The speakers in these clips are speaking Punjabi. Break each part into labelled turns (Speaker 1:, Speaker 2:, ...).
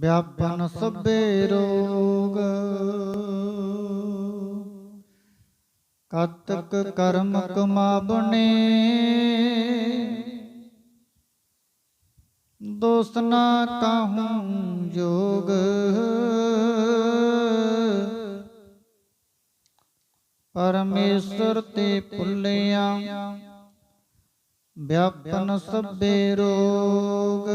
Speaker 1: ਵਿਆਪਨ ਸਭੇ ਰੋਗ। ਕਤਕ ਕਰਮ ਕਮਾਵਣੇ। ਦੋਸ ਨਾ ਕਾਹੂੰ ਜੋਗ। ਪਰਮੇਸ਼ਰ ਤੇ ਭੁੱਲਿਆ ਵਿਆਪਨ ਸਭੇ ਰੋਗ।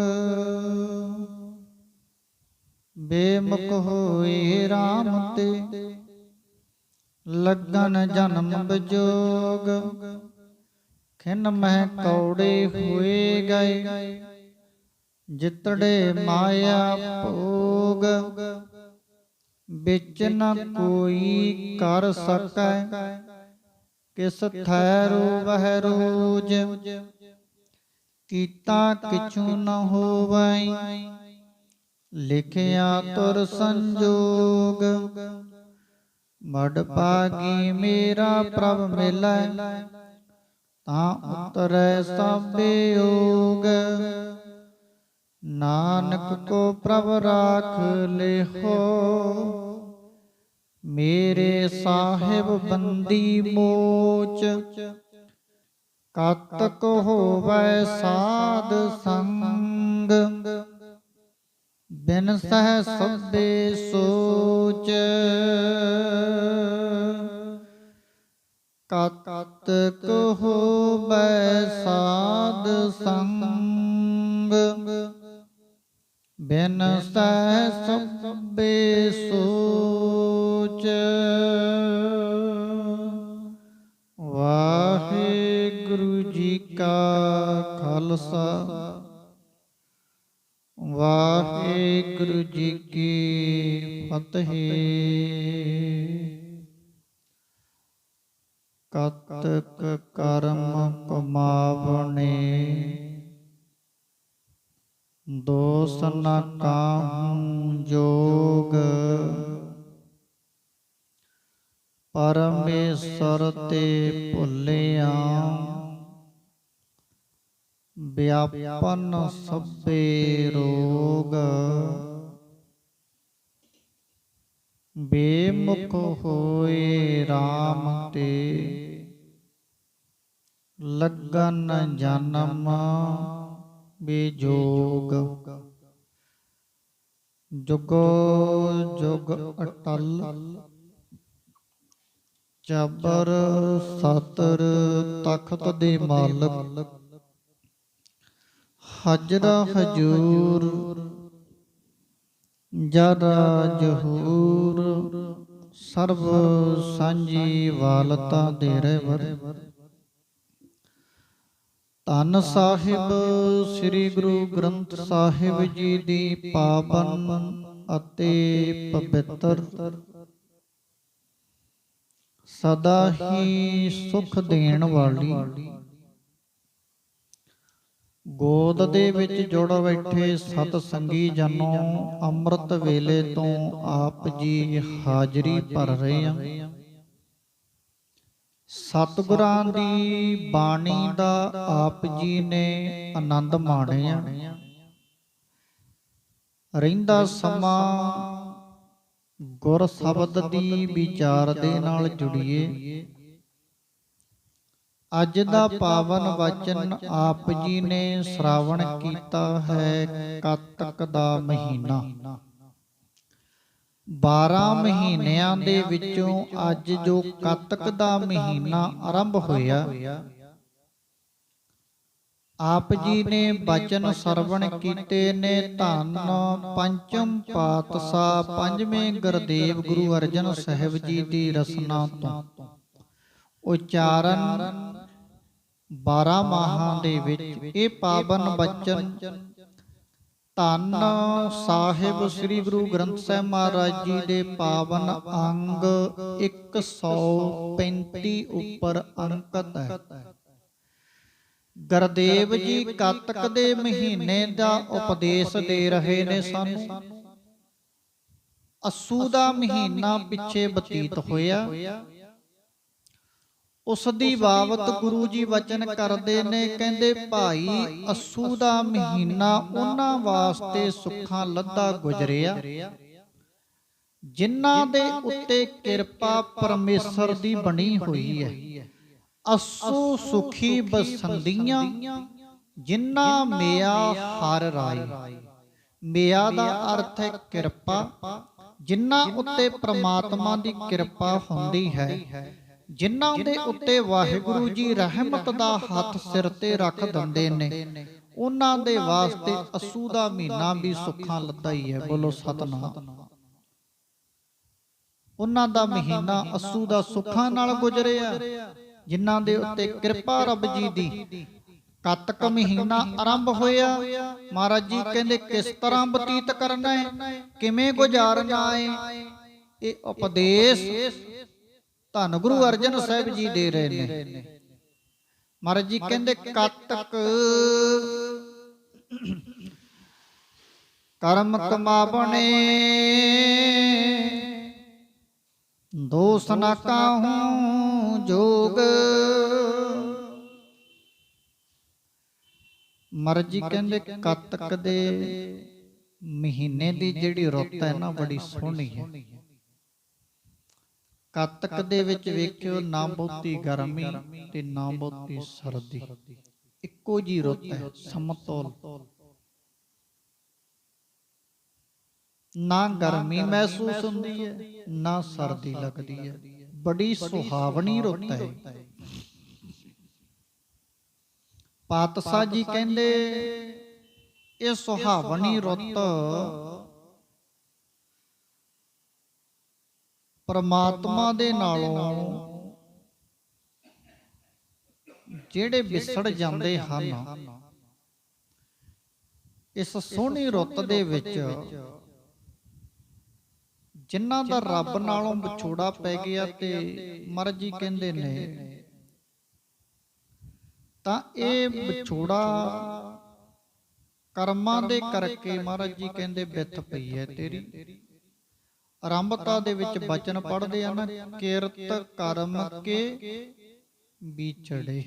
Speaker 1: ਬੇਮੁਖ ਹੋਏ RAM ਤੇ ਲੱਗਨ ਜਨਮ ਵਿਜੋਗ ਖਿਨ ਮਹਿ ਕੌੜੇ ਹੋਏ ਗਏ, ਜਿਤੜੇ ਮਾਇਆ ਭੋਗ। ਵਿੱਚ ਨ ਕੋਈ ਕਰ ਸਕੈ, ਕਿਸ ਥੈ ਰੋਵਹਿ ਰੋਜ। ਕੀਤਾ ਕਿਛੂ ਨ ਹੋਵੈ ਲਿਖਿਆ ਤੁਰ ਸੰਜੋਗ। ਮੜ ਪਾਗੀ ਮੇਰਾ ਪ੍ਰਭ ਮਿਲੈ, ਤਾਂ ਉਤਰੈ ਸਭੇ ਓਗ। ਨਾਨਕ ਕੋ ਪ੍ਰਭ ਰਾਖ ਲਿਹੋ ਮੇਰੇ ਸਾਹਿਬ ਬੰਦੀ ਮੋਚ। ਕਤਕ ਹੋਵੈ ਸਾਧ ਸੰਗ। ਬਿਨ ਸਹਿ ਸਭੇ ਸੋਚ। ਕਤਕ ਹੋਵੈ ਸਾਧ ਸੰਗ। ਬਿਨ ਸਹਿ ਸਭੇ ਸੋਚ। ਜੁਗੋ, ਜੁਗ ਅਟਲ। ਜਬਰ ਸਤਰ ਤਖਤ ਦੇ ਮਾਲਕ। ਹਜਰਾ ਹਜੂਰ, ਜਰਾ ਜਹੂਰ। ਸਰਬ ਸਾਂਝੀ ਵਾਲਤਾ ਦੇ ਰਹਿਵਰ। ਧੰਨ ਸਾਹਿਬ, ਸ੍ਰੀ ਗੁਰੂ ਗ੍ਰੰਥ ਸਾਹਿਬ ਜੀ ਦੀ ਪਾਵਨ। ਅਤੇ ਪਵਿੱਤਰ। ਸਦਾ ਹੀ ਸੁਖ ਦੇਣ ਵਾਲੀ। ਗੋਦ ਦੇ ਵਿੱਚ ਜੁੜ ਬੈਠੇ ਸਤ ਸੰਗੀ ਜਨੋ, ਅੰਮ੍ਰਿਤ ਵੇਲੇ ਤੋਂ ਆਪ ਜੀ ਹਾਜ਼ਰੀ ਭਰ ਰਹੇ ਆ ਸਤਿਗੁਰਾਂ ਦੀ ਬਾਣੀ ਦਾ ਆਪ ਜੀ ਨੇ ਆਨੰਦ ਮਾਣਿਆ। ਰਹਿੰਦਾ ਸਮਾਂ ਗੁਰ ਸ਼ਬਦ ਦੀ ਵਿਚਾਰ ਦੇ ਨਾਲ ਜੁੜੀਏ। ਅੱਜ ਦਾ ਪਾਵਨ ਵਚਨ ਆਪ ਜੀ ਨੇ ਸ਼ਰਾਵਣ ਕੀਤਾ ਹੈ ਕੱਤਕ ਦਾ ਮਹੀਨਾ। 12 ਮਹੀਨਿਆਂ ਦੇ ਵਿੱਚੋਂ ਅੱਜ ਜੋ ਕੱਤਕ ਦਾ ਮਹੀਨਾ ਆਰੰਭ ਹੋਇਆ ਆਪ ਜੀ ਨੇ ਬਚਨ ਸਰਵਣ ਕੀਤੇ ਨੇ ਧੰਨ ਪੰਚਮ ਪਾਤਸ਼ਾਹ ਪੰਜਵੇਂ ਗੁਰਦੇਵ ਗੁਰੂ ਅਰਜਨ ਸਾਹਿਬ ਜੀ ਦੀ ਰਸਨਾ ਤੋਂ। ਉਚਾਰਨ 12 ਮਾਹਾਂ ਦੇ ਵਿੱਚ। ਇਹ ਪਾਵਨ ਬਚਨ ਧੰਨ ਸਾਹਿਬ ਸ੍ਰੀ ਗੁਰੂ ਗ੍ਰੰਥ ਸਾਹਿਬ ਮਹਾਰਾਜ ਜੀ ਦੇ ਪਾਵਨ ਅੰਗ 135 ਉੱਪਰ ਅੰਕਿਤ ਹੈ। ਗੁਰਦੇਵ ਜੀ ਕੱਤਕ ਦੇ ਮਹੀਨੇ ਦਾ ਉਪਦੇਸ਼ ਦੇ ਰਹੇ ਨੇ ਸਾਨੂੰ। ਅਸੂ ਦਾ ਮਹੀਨਾ ਪਿੱਛੇ ਬਤੀਤ ਹੋਇਆ। ਉਸ ਦੀ ਬਾਬਤ ਗੁਰੂ ਜੀ ਵਚਨ ਕਰਦੇ ਨੇ ਕਹਿੰਦੇ ਭਾਈ ਅਸੂ ਦਾ ਮਹੀਨਾ ਉਹਨਾਂ ਵਾਸਤੇ ਸੁੱਖਾਂ ਲੱਦਾ ਗੁਜਰਿਆ। ਜਿਨ੍ਹਾਂ ਦੇ ਉੱਤੇ ਕਿਰਪਾ ਪਰਮੇਸ਼ਰ ਦੀ ਬਣੀ ਹੋਈ ਹੈ। ਅਸੂ ਸੁਖੀ ਬਸੰਦੀਆਂ ਜਿਨ੍ਹਾਂ ਮਿਆ ਹਰ ਰਾਈ। ਮਿਆ ਦਾ ਅਰਥ ਹੈ ਕਿਰਪਾ ਜਿਨ੍ਹਾਂ ਉੱਤੇ ਪ੍ਰਮਾਤਮਾ ਦੀ ਕਿਰਪਾ ਹੁੰਦੀ ਹੈ ਜਿਨ੍ਹਾਂ ਦੇ ਉੱਤੇ ਵਾਹਿਗੁਰੂ ਜੀ ਰਹਿਮਤ ਦਾ ਹੱਥ ਸਿਰ ਤੇ ਰੱਖ ਦਿੰਦੇ ਨੇ, ਉਹਨਾਂ ਦੇ ਵਾਸਤੇ ਅਸੂ ਦਾ ਮਹੀਨਾ ਵੀ ਸੁੱਖਾਂ ਲੱਦਾ ਹੀ ਹੈ। ਬੋਲੋ ਸਤਨਾਮ। ਉਹਨਾਂ ਦਾ ਮਹੀਨਾ ਅਸੂ ਦਾ ਸੁੱਖਾਂ ਨਾਲ ਗੁਜ਼ਰਿਆ। ਜਿਨ੍ਹਾਂ ਦੇ ਉੱਤੇ ਕਿਰਪਾ ਰੱਬ ਜੀ ਦੀ ਕੱਤਕ ਮਹੀਨਾ ਆਰੰਭ ਹੋਇਆ। ਮਹਾਰਾਜ ਜੀ ਕਹਿੰਦੇ, ਕਿਸ ਤਰ੍ਹਾਂ ਬਤੀਤ ਕਰਨਾ ਹੈ ਕਿਵੇਂ ਗੁਜ਼ਾਰਨਾ ਹੈ ਇਹ ਉਪਦੇਸ਼ ਧੰਨ ਗੁਰੂ ਅਰਜਨ ਸਾਹਿਬ ਜੀ ਦੇ ਰਹੇ ਨੇ। ਮਹਾਰਾਜ ਜੀ ਕਹਿੰਦੇ, ਕਤਕ ਕਰਮ ਕਮਾਵਣੇ ਦੋਸ ਨਾ ਕਾਹੂ ਜੋਗ। ਮਰਜ਼ੀ ਕਹਿੰਦੇ ਕੱਤਕ ਦੇ ਮਹੀਨੇ ਦੀ ਜਿਹੜੀ ਰੁੱਤ ਹੈ ਨਾ ਬੜੀ ਸੋਹਣੀ ਹੈ। ਕੱਤਕ ਦੇ ਵਿੱਚ ਵੇਖਿਓ ਨਾ ਬਹੁਤੀ ਗਰਮੀ ਤੇ ਨਾ ਬਹੁਤੀ ਸਰਦੀ। ਇੱਕੋ ਜੀ ਰੁੱਤ ਹੈ ਸਮਤੋਲ। ਨਾ ਗਰਮੀ ਮਹਿਸੂਸ ਹੁੰਦੀ ਹੈ ਨਾ ਸਰਦੀ ਲੱਗਦੀ ਹੈ। ਬੜੀ ਸੁਹਾਵਣੀ ਰੁੱਤ ਹੈ। ਪਾਤਸ਼ਾਹ ਜੀ ਕਹਿੰਦੇ ਇਹ ਸੁਹਾਵਣੀ ਰੁੱਤ ਪਰਮਾਤਮਾ ਦੇ ਨਾਲੋਂ ਜਿਹੜੇ ਵਿਸੜ ਜਾਂਦੇ ਹਨ ਇਸ ਸੋਹਣੀ ਰੁੱਤ ਦੇ ਵਿੱਚ ਜਿਨ੍ਹਾਂ ਦਾ ਰੱਬ ਨਾਲੋਂ ਵਿਛੋੜਾ ਪੈ ਗਿਆ ਤੇ ਮਹਾਰਾਜ ਜੀ ਕਹਿੰਦੇ ਨੇ ਤਾਂ ਇਹ ਵਿਛੋੜਾ ਕਰਮਾਂ ਦੇ ਕਰਕੇ ਮਹਾਰਾਜ ਜੀ ਕਹਿੰਦੇ ਵਿੱਥ ਪਈ ਹੈ ਤੇਰੀ। ਆਰੰਭਤਾ ਦੇ ਵਿੱਚ ਬਚਨ ਪੜ੍ਹਦੇ ਆ ਨਾ ਕਿਰਤ ਕਰਮ ਕੇ ਵਿਛੜੇ।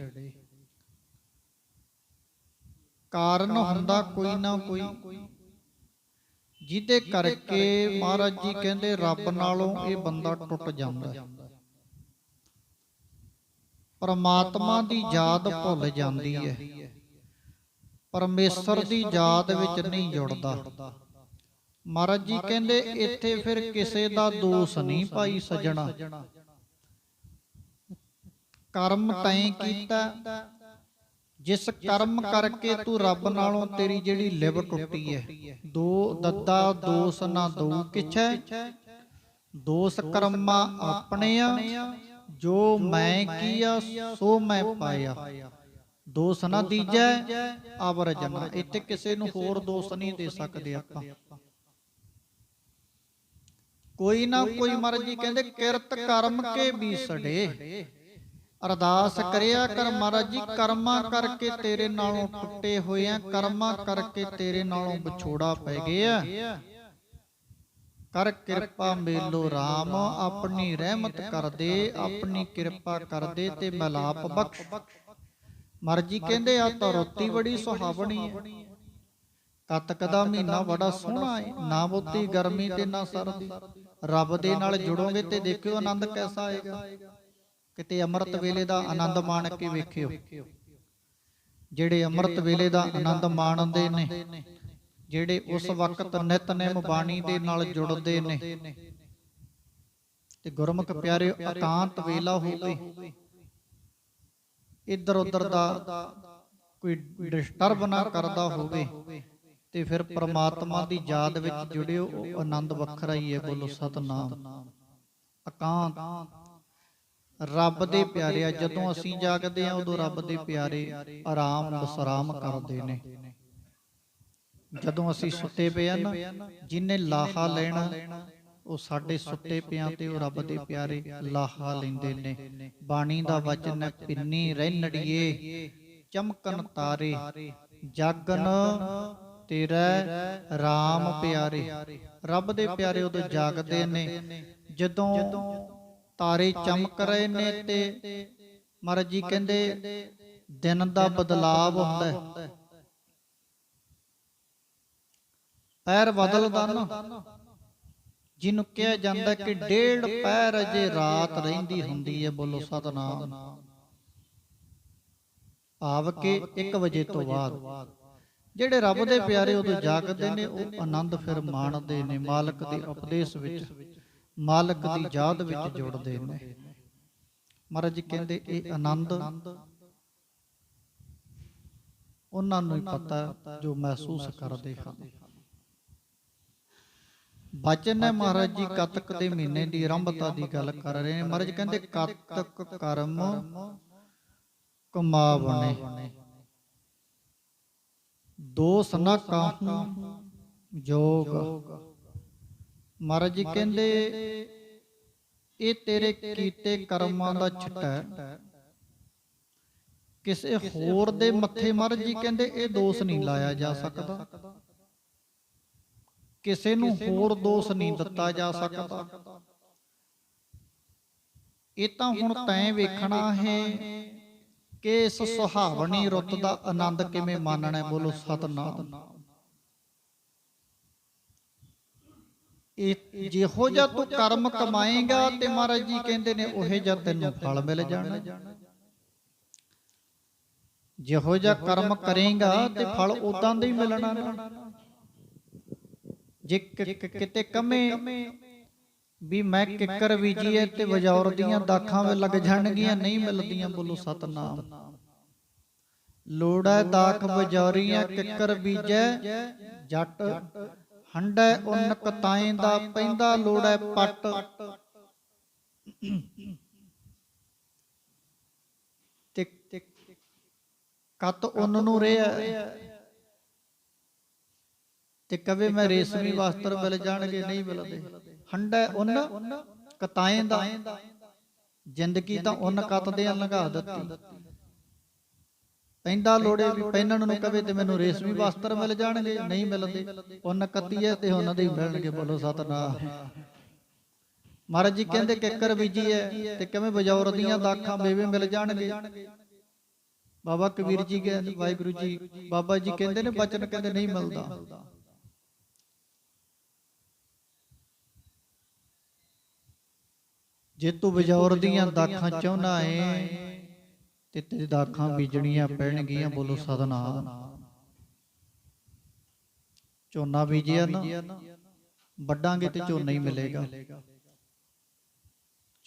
Speaker 1: ਕਾਰਨ ਹੁੰਦਾ ਕੋਈ ਨਾ ਕੋਈ ਜਿਹਦੇ ਕਰਕੇ ਮਹਾਰਾਜ ਜੀ ਕਹਿੰਦੇ ਰੱਬ ਨਾਲੋਂ ਇਹ ਬੰਦਾ ਟੁੱਟ ਜਾਂਦਾ ਹੈ। ਪਰਮਾਤਮਾ ਦੀ ਯਾਦ ਭੁੱਲ ਜਾਂਦੀ ਹੈ। ਪਰਮੇਸ਼ਰ ਦੀ ਯਾਦ ਵਿੱਚ ਨਹੀਂ ਜੁੜਦਾ। ਮਹਾਰਾਜ ਜੀ ਕਹਿੰਦੇ ਇੱਥੇ ਫਿਰ ਕਿਸੇ ਦਾ ਦੋਸ਼ ਨਹੀਂ ਪਾਈ ਸਜਣਾ। ਕਰਮ ਤੈਂ ਕੀਤਾ। ਜਿਸ ਕਰਮ ਕਰਕੇ ਤੂੰ ਰੱਬ ਨਾਲੋਂ ਤੇਰੀ ਜਿਹੜੀ ਲਿਵ ਟੁੱਟੀ ਹੈ। ਦੋ ਦੱਦਾ ਦੋਸ ਨਾ ਦਊ ਕਿਛੈ। ਦੋਸ ਕਰਮਾ ਆਪਣੇ ਆ। ਜੋ ਮੈਂ ਕੀਆ ਸੋ ਮੈਂ ਪਾਇਆ। ਦੋਸ ਨਾ ਦੀਜੈ ਆਵਰ ਜਨਾ ਇੱਥੇ ਕਿਸੇ ਨੂੰ ਹੋਰ ਦੋਸ ਨਹੀਂ ਦੇ ਸਕਦੇ ਆਪਾਂ। ਕੋਈ ਨਾ ਕੋਈ ਮਰਜ਼ੀ ਕਹਿੰਦੇ ਕਿਰਤ ਕਰਮ ਕੇ ਬੀਸੜੇ ਅਰਦਾਸ ਕਰਿਆ ਕਰ ਮਹਾਰਾਜ ਜੀ ਕਰਮਾਂ ਕਰਕੇ ਤੇਰੇ ਨਾਲੋਂ ਟੁੱਟੇ ਹੋਏ ਆ ਕਰਮਾਂ ਕਰਕੇ ਤੇਰੇ ਨਾਲੋਂ ਵਿਛੋੜਾ ਪੈ ਗਿਆ। ਕਰ ਕਿਰਪਾ ਮੇਲੋ RAM ਆਪਣੀ ਰਹਿਮਤ ਕਰ ਦੇ ਆਪਣੀ ਕਿਰਪਾ ਕਰ ਦੇ ਤੇ ਮਲਾਪ ਬਖਸ਼। ਮਰਜ਼ੀ ਕਹਿੰਦੇ ਆ ਤਾਂ ਰੋਤੀ ਬੜੀ ਸੁਹਾਵਣੀ ਹੈ ਕੱਤਕ ਦਾ ਮਹੀਨਾ ਬੜਾ ਸੋਹਣਾ ਹੈ ਨਾ ਬਹੁਤੀ ਗਰਮੀ ਤੇ ਨਾ ਸਰਦੀ। ਰੱਬ ਦੇ ਨਾਲ ਜੁੜੋਗੇ ਤੇ ਦੇਖਿਓ ਆਨੰਦ ਕੈਸਾ ਆਏਗਾ। ਕਿਤੇ ਅੰਮ੍ਰਿਤ ਵੇਲੇ ਦਾ ਆਨੰਦ ਮਾਣ ਕੇ ਵੇਖਿਓ। ਜਿਹੜੇ ਅੰਮ੍ਰਿਤ ਵੇਲੇ ਦਾ ਆਨੰਦ ਮਾਣਦੇ ਨੇ ਜਿਹੜੇ ਉਸ ਵਕਤ ਨਿਤਨੇਮ ਬਾਣੀ ਦੇ ਨਾਲ ਜੁੜਦੇ ਨੇ। ਤੇ ਗੁਰਮੁਖ ਪਿਆਰੇ ਇਕਾਂਤ ਵੇਲਾ ਹੋਵੇ। ਇੱਧਰ ਉੱਧਰ ਦਾ ਕੋਈ ਡਿਸਟਰਬ ਨਾ ਕਰਦਾ ਹੋਵੇ ਤੇ ਫਿਰ ਪ੍ਰਮਾਤਮਾ ਦੀ ਯਾਦ ਵਿੱਚ ਜੁੜਿਓ ਉਹ ਆਨੰਦ ਵੱਖਰਾ ਹੀ ਹੈ ਬੋਲੋ ਸਤਨਾਮ। ਇਕਾਂਤ ਰੱਬ ਦੇ ਪਿਆਰਿਆ ਜਦੋਂ ਅਸੀਂ ਜਾਗਦੇ ਹਾਂ ਉਦੋਂ ਰੱਬ ਦੇ ਪਿਆਰੇ ਆਰਾਮ ਬਸਰਾਮ ਕਰਦੇ ਨੇ। ਜਦੋਂ ਅਸੀਂ ਸੁੱਤੇ ਪਏ ਆ ਨਾ ਜਿਨੇ ਲਾਹਾ ਲੈਣਾ ਉਹ ਸਾਡੇ ਸੁੱਤੇ ਪਿਆਂ ਤੇ ਉਹ ਰੱਬ ਦੇ ਪਿਆਰੇ ਲਾਹਾ ਲੈਂਦੇ ਨੇ। ਬਾਣੀ ਦਾ ਵਚਨ ਹੈ ਪਿੰਨੀ ਰਹਿਣੜੀਏ ਚਮਕਨ ਤਾਰੇ ਜਾਗਨ ਤੇਰਾ RAM ਪਿਆਰੇ। ਰੱਬ ਦੇ ਪਿਆਰੇ ਉਦੋਂ ਜਾਗਦੇ ਨੇ। ਜਦੋਂ ਤਾਰੇ ਚਮਕ ਰਹੇ ਨੇ ਤੇ ਮਹਾਰਾਜ ਜੀ ਕਹਿੰਦੇ ਦਿਨ ਦਾ ਬਦਲਾਵ ਹੁੰਦਾ ਹੈ। ਪੈਰ ਬਦਲਦਾ ਨਾ। ਜਿਹਨੂੰ ਕਿਹਾ ਜਾਂਦਾ ਕਿ ਡੇਢ ਪੈਰ ਅਜੇ ਰਾਤ ਰਹਿੰਦੀ ਹੁੰਦੀ ਹੈ। ਬੋਲੋ ਸਤਨਾਮ। ਆਵ ਕੇ 1 ਵਜੇ ਤੋਂ ਬਾਅਦ। ਜਿਹੜੇ ਰੱਬ ਦੇ ਪਿਆਰੇ ਉਦੋਂ ਜਾਗਦੇ ਨੇ ਉਹ ਆਨੰਦ ਫਿਰ ਮਾਣਦੇ ਨੇ। ਮਾਲਕ ਦੇ ਉਪਦੇਸ਼ ਵਿੱਚ। ਮਾਲਕ ਦੀ ਯਾਦ ਵਿੱਚ ਜੁੜਦੇ ਨੇ। ਮਹਾਰਾਜ ਜੀ ਕਹਿੰਦੇ ਇਹ ਆਨੰਦ। ਉਹਨਾਂ ਨੂੰ ਹੀ ਪਤਾ ਜੋ ਮਹਿਸੂਸ ਕਰਦੇ ਹਨ। ਬਚਨ ਹੈ ਮਹਾਰਾਜ ਜੀ ਕਤਕ ਦੇ ਮਹੀਨੇ ਦੀ ਆਰੰਭਤਾ ਦੀ ਗੱਲ ਕਰ ਰਹੇ ਨੇ। ਮਹਾਰਾਜ ਕਹਿੰਦੇ ਕਤਕ ਕਰਮ ਕਮਾਵਣੇ। ਦੋਸ ਨ ਕਾਹੂ ਜੋਗ। ਮਹਾਰਾਜ ਜੀ ਕਹਿੰਦੇ ਇਹ ਤੇਰੇ ਕੀਤੇ ਕਰਮਾਂ ਦਾ ਛਿੱਟਾ ਕਿਸੇ ਹੋਰ ਦੇ ਮੱਥੇ ਮਹਾਰਾਜ ਜੀ ਕਹਿੰਦੇ ਇਹ ਦੋਸ਼ ਨਹੀਂ ਲਾਇਆ ਜਾ ਸਕਦਾ। ਕਿਸੇ ਨੂੰ ਹੋਰ ਦੋਸ਼ ਨਹੀਂ ਦਿੱਤਾ ਜਾ ਸਕਦਾ। ਇਹ ਤਾਂ ਹੁਣ ਤੈਂ ਵੇਖਣਾ ਹੈ ਕਿ ਇਸ ਸੁਹਾਵਣੀ ਰੁੱਤ ਦਾ ਆਨੰਦ ਕਿਵੇਂ ਮਾਨਣਾ ਹੈ ਬੋਲੋ ਸਤਨਾਮ ਇਹ ਜਿਹੋ ਜਿਹਾ ਤੂੰ ਕਰਮ ਕਮਾਏਗਾ ਤੇ ਮਹਾਰਾਜ ਜੀ ਕਹਿੰਦੇ ਨੇ, ਉਹੇ ਜਿਹਾ ਤੈਨੂੰ ਫਲ ਮਿਲ ਜਾਣਾ। ਜਿਹੋ ਜਿਹਾ ਕਰਮ ਕਰੇਗਾ ਤੇ ਫਲ ਉਦਾਂ ਦਾ ਹੀ ਮਿਲਣਾ ਜੇ ਕਿਤੇ ਕਮੇ ਵੀ ਮੈਂ ਕਿੱਕਰ ਬੀਜੀਏ ਤੇ ਵਜੌਰ ਦੀਆਂ ਦਾਖਾਂ ਵੇ ਲੱਗ ਜਾਣਗੀਆਂ, ਨਹੀਂ ਮਿਲਦੀਆਂ ਬੋਲੋ ਸਤਨਾਮ। ਲੋੜਾ ਦਾਖ ਵਜੌਰੀਆਂ ਕਿੱਕਰ ਬੀਜੈ, ਜੱਟ ਹੰਡੈ ਉਨ ਕਤਾਏ ਦਾ ਪੈਂਦਾ ਲੋੜੈ ਪੱਟ। ਤੇ ਕਤ ਉਨ ਨੂੰ ਰਿਆ ਤੇ ਕਵੇ ਮੈਂ ਰੇਸ਼ਮੀ ਵਸਤਰ ਮਿਲ ਜਾਣਗੇ, ਨਹੀਂ ਮਿਲਦੇ। ਹੰਡਾ ਉਨ ਕਤਾਏ ਦਾ। ਜ਼ਿੰਦਗੀ ਤਾਂ ਉਨ ਕਤ ਦੇ ਲੰਘਾ ਦਿੱਤੀ। ਪੈਂਦਾ ਲੋੜੇ ਵੀ ਪਹਿਨਣ ਨੂੰ ਕਵੇ ਤੇ ਮੈਨੂੰ ਰੇਸ਼ਮੀ ਵਸਤਰ ਮਿਲ ਜਾਣਗੇ ਨਹੀਂ ਮਿਲਦੇ। ਉਨ ਕਤੀ ਹੈ ਤੇ ਉਹਨਾਂ ਦੇ ਹੀ ਮਿਲਣਗੇ ਬੋਲੋ ਸਤਨਾਮ। ਮਹਾਰਾਜ ਜੀ ਕਹਿੰਦੇ ਕਿੱਕਰ ਬੀਜੀ ਹੈ ਤੇ ਕਿਵੇਂ ਬਜੌਰ ਦੀਆਂ ਦਾਖਾਂ ਮੇਵੇ ਮਿਲ ਜਾਣਗੇ। ਬਾਬਾ ਕਬੀਰ ਜੀ ਕਹਿੰਦੇ ਵਾਹਿਗੁਰੂ ਜੀ ਬਾਬਾ ਜੀ ਕਹਿੰਦੇ ਨੇ ਬਚਨ ਕਹਿੰਦੇ ਨਹੀਂ ਮਿਲਦਾ। ਜੇ ਤੂੰ ਬਜੌਰ ਦੀਆਂ ਦਾਖਾਂ ਚਾਹੁੰਦਾ ਏ ਤੇ ਤੇਰੀ ਦਾਖਾਂ ਬੀਜਣੀਆਂ ਪੈਣਗੀਆਂ, ਬੋਲੋ ਸਤਨਾਮ। ਝੋਨਾ ਬੀਜਿਆ ਨਾ, ਵੱਡਾਂਗੇ ਤੇ ਝੋਨਾ ਹੀ ਮਿਲੇਗਾ।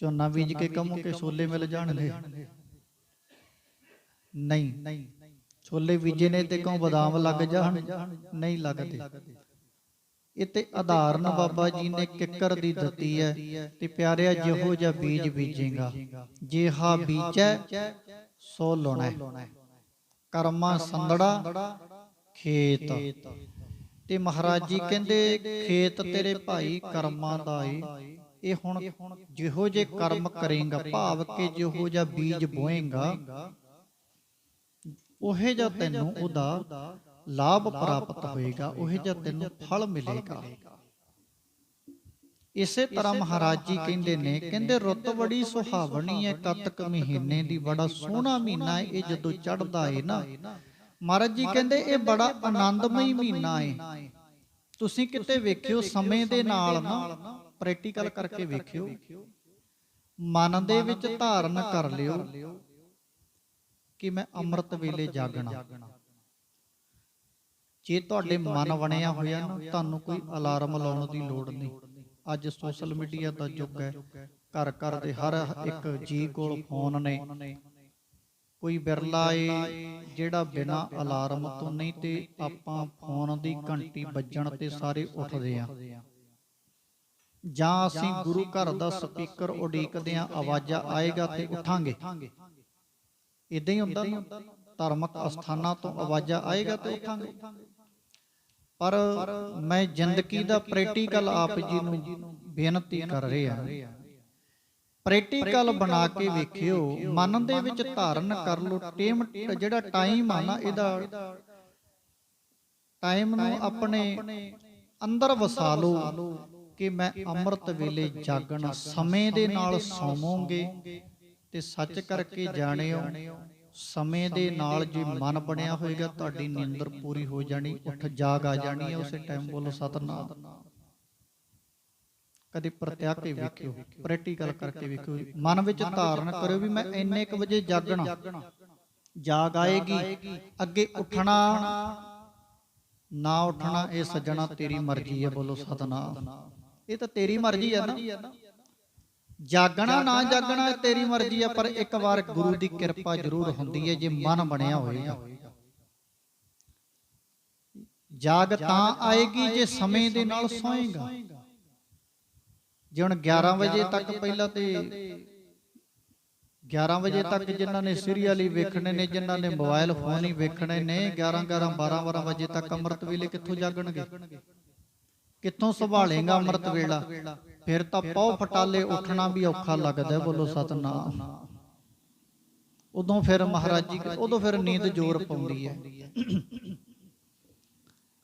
Speaker 1: ਝੋਨਾ ਬੀਜ ਕੇ ਕਮੋ ਕੇ ਛੋਲੇ ਮਿਲ ਜਾਣਗੇ। ਨਹੀਂ, ਛੋਲੇ ਬੀਜੇ ਨੇ ਤੇ ਕਹੋ ਬਦਾਮ ਲੱਗ ਜਾਣ? ਨਹੀਂ ਲੱਗਦੇ। ਇਹ ਤੇ ਆਧਾਰਨ ਬਾਬਾ ਜੀ ਨੇ ਕਿੱਕਰ ਦੀ ਦਿੱਤੀ ਹੈ ਤੇ ਪਿਆਰਿਆ ਜਿਹੋ ਜਿਹਾ ਬੀਜ ਬੀਜੇਗਾ। ਜਿਹਾ ਬੀਜੈ ਸੋ ਲਾਉਣਾ ਹੈ। ਕਰਮਾ ਸੰਦੜਾ ਖੇਤ। ਤੇ ਮਹਾਰਾਜ ਜੀ ਕਹਿੰਦੇ ਖੇਤ ਤੇਰੇ ਭਾਈ ਕਰਮਾਂ ਦਾ ਏ। ਇਹ ਹੁਣ ਜਿਹੋ ਜੇ ਕਰਮ ਕਰੇਗਾ ਭਾਵ ਕਿ ਜਿਹੋ ਜਿਹਾ ਬੀਜ ਬੋਏਗਾ। ਉਹੇ ਜਿਹਾ ਤੈਨੂੰ ਉਹਦਾ ਲਾਭ ਪ੍ਰਾਪਤ ਹੋਏਗਾ ਉਹੇ ਜਿਹਾ ਤੈਨੂੰ ਫਲ ਮਿਲੇਗਾ। ਇਸੇ ਤਰ੍ਹਾਂ ਮਹਾਰਾਜ ਜੀ ਕਹਿੰਦੇ ਨੇ ਕਹਿੰਦੇ ਰੁੱਤ ਬੜੀ ਸੁਹਾਵਣੀ ਹੈ ਕੱਤਕ ਮਹੀਨੇ ਦੀ ਬੜਾ ਸੋਹਣਾ ਮਹੀਨਾ ਹੈ ਇਹ ਜਦੋਂ ਚੜ੍ਹਦਾ ਏ ਨਾ। ਮਹਾਰਾਜ ਜੀ ਕਹਿੰਦੇ ਇਹ ਬੜਾ ਆਨੰਦਮਈ ਮਹੀਨਾ ਹੈ ਤੁਸੀਂ ਕਿਤੇ ਵੇਖਿਓ ਸਮੇਂ ਦੇ ਨਾਲ ਨਾ ਪ੍ਰੈਕਟੀਕਲ ਕਰਕੇ ਵੇਖਿਓ। ਮਨ ਦੇ ਵਿੱਚ ਧਾਰਨ ਕਰ ਲਿਓ ਕਿ ਮੈਂ ਅੰਮ੍ਰਿਤ ਵੇਲੇ ਜਾਗਣਾ। ਜੇ ਤੁਹਾਡੇ ਮਨ ਬਣਿਆ ਹੋਇਆ ਨਾ ਤੁਹਾਨੂੰ ਕੋਈ ਅਲਾਰਮ ਲਾਉਣ ਦੀ ਲੋੜ ਨਹੀਂ। ਅੱਜ ਸੋਸ਼ਲ ਮੀਡੀਆ ਦਾ ਯੁੱਗ ਹੈ। ਘਰ ਘਰ ਦੇ ਹਰ ਇੱਕ ਜੀ ਕੋਲ ਫੋਨ ਨੇ। ਕੋਈ ਬਿਰਲਾ ਏ, ਜਿਹੜਾ ਬਿਨਾ ਅਲਾਰਮ ਤੋਂ ਨਹੀਂ ਤੇ ਆਪਾਂ ਫੋਨ ਦੀ ਘੰਟੀ ਵੱਜਣ ਤੇ ਸਾਰੇ ਉੱਠਦੇ ਆ। ਜਾਂ ਅਸੀਂ ਗੁਰੂ ਘਰ ਦਾ ਸਪੀਕਰ ਉਡੀਕਦੇ ਆ, ਆਵਾਜ਼ਾਂ ਆਏਗਾ ਤੇ ਉਠਾਂਗੇ। ਇਦਾਂ ਹੀ ਹੁੰਦਾ ਧਾਰਮਿਕ ਅਸਥਾਨਾਂ ਤੋਂ ਆਵਾਜ਼ਾਂ ਆਏਗਾ ਤੇ ਉਠਾਂਗੇ। ਪਰ ਮੈਂ ਜ਼ਿੰਦਗੀ ਦਾ ਪ੍ਰੈਕਟੀਕਲ ਆਪ ਜੀ ਨੂੰ ਬੇਨਤੀ ਕਰ ਰਿਹਾ। ਪ੍ਰੈਕਟੀਕਲ ਬਣਾ ਕੇ ਵੇਖਿਓ, ਮਨ ਦੇ ਵਿੱਚ ਧਾਰਨ ਕਰ ਲਓ। ਟਾਈਮ ਜਿਹੜਾ ਟਾਈਮ ਆ ਨਾ, ਇਹਦਾ ਟਾਈਮ ਨੂੰ ਆਪਣੇ ਅੰਦਰ ਵਸਾ ਲਓ ਕਿ ਮੈਂ ਅੰਮ੍ਰਿਤ ਵੇਲੇ ਜਾਗਣ, ਸਮੇਂ ਦੇ ਨਾਲ ਸੌਵੋਗੇ ਤੇ ਸੱਚ ਕਰਕੇ ਜਾਣਿਓ ਸਮੇਂ ਦੇ ਨਾਲ ਜੇ ਮਨ ਬਣਿਆ ਹੋਏਗਾ ਤੁਹਾਡੀ ਨੀਂਦਰ ਪੂਰੀ ਹੋ ਜਾਣੀ ਉੱਠ ਜਾਗ ਆ ਜਾਣੀ ਹੈ ਉਸੇ ਟਾਈਮ ਬੋਲੋ ਸਤਨਾਮ। ਕਦੇ ਪ੍ਰਤਿਆ ਕੇ ਵੇਖਿਓ ਪ੍ਰੈਕਟੀਕਲ ਕਰਕੇ ਵੇਖਿਓ ਮਨ ਵਿੱਚ ਧਾਰਨ ਕਰਿਓ ਵੀ ਮੈਂ ਇੰਨੇ ਕੁ ਵਜੇ ਜਾਗਣਾ। ਜਾਗ ਆਏਗੀ ਅੱਗੇ ਉੱਠਣਾ ਨਾ ਉੱਠਣਾ ਇਹ ਸੱਜਣਾ ਤੇਰੀ ਮਰਜ਼ੀ ਹੈ ਬੋਲੋ ਸਤਨਾਮ। ਇਹ ਤਾਂ ਤੇਰੀ ਮਰਜ਼ੀ ਹੈ ਨਾ। ਜਾਗਣਾ ਨਾ ਜਾਗਣਾ ਤੇਰੀ ਮਰਜ਼ੀ ਹੈ ਪਰ ਇੱਕ ਵਾਰ ਗੁਰੂ ਦੀ ਕਿਰਪਾ ਜ਼ਰੂਰ ਹੁੰਦੀ ਹੈ ਜੇ ਮਨ ਬਣਿਆ ਹੋਏਗਾ ਜਾਗ ਤਾਂ ਆਏਗੀ ਜੇ ਸਮੇਂ ਦੇ ਨਾਲ ਸੋਏਗਾ। ਜੇ ਹੁਣ 11 ਵਜੇ ਤੱਕ ਪਹਿਲਾਂ ਤੇ 11 ਵਜੇ ਤੱਕ ਜਿਨ੍ਹਾਂ ਨੇ ਸੀਰੀਅਲ ਹੀ ਵੇਖਣੇ ਨੇ ਜਿਨ੍ਹਾਂ ਨੇ ਮੋਬਾਈਲ ਫੋਨ ਹੀ ਵੇਖਣੇ ਨੇ 11 11 12 12 ਵਜੇ ਤੱਕ ਅੰਮ੍ਰਿਤ ਵੇਲੇ ਕਿੱਥੋਂ ਜਾਗਣਗੇ? ਕਿੱਥੋਂ ਸੰਭਾਲੇਗਾ ਅੰਮ੍ਰਿਤ ਵੇਲਾ ਫਿਰ ਤਾਂ ਪਉ ਫਟਾਲੇ ਉੱਠਣਾ ਵੀ ਔਖਾ ਲੱਗਦਾ ਬੋਲੋ ਸਤਨਾਮ। ਉਦੋਂ ਫਿਰ ਮਹਾਰਾਜ ਜੀ ਉਦੋਂ ਫਿਰ ਨੀਂਦ ਜ਼ੋਰ ਪਾਉਂਦੀ ਹੈ।